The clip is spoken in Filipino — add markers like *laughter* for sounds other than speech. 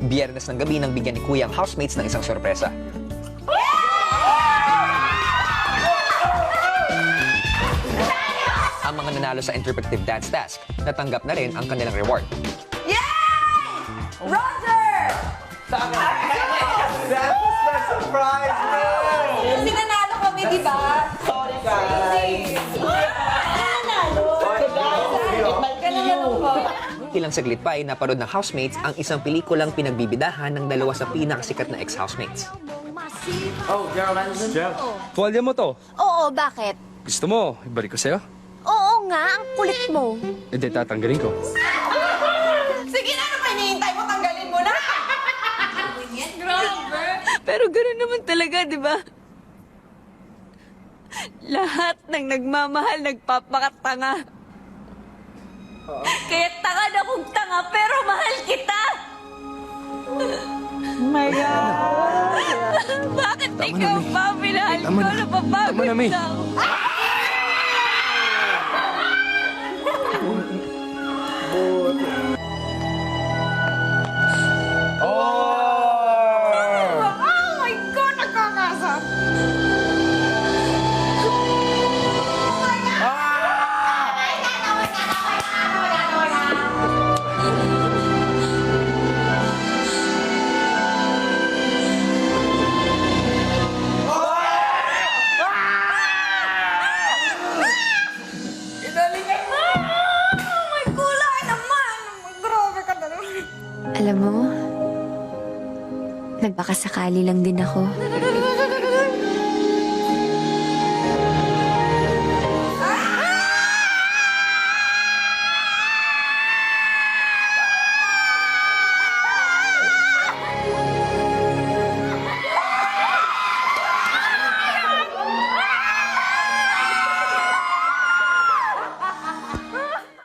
Biyernes ng gabi nang bigyan ni Kuya ang housemates ng isang sorpresa. Ang mga nanalo sa interpretive dance task, natanggap na rin ang kanilang reward. Roger! Surprise Kasi Ilang saglit pa ay napanood ng housemates ang isang pelikulang pinagbibidahan ng dalawa sa pinakasikat na ex-housemates. Oh, Manson? Jeff, tuwalya mo to. Oo, bakit? Gusto mo, ibalik ko sa'yo? Oo nga, ang kulit mo. Hindi, tatanggalin ko. Sige na, ano pa hinihintay mo? Tanggalin mo na! *laughs* Pero gano'n naman talaga, di ba? Lahat ng nagmamahal nagpapakatanga. Kaya tanga, God! Bakit ikaw pa minahal Tama ko? na. Napapagod Tama na, May. na. Alam mo, nagbakasakali lang din ako.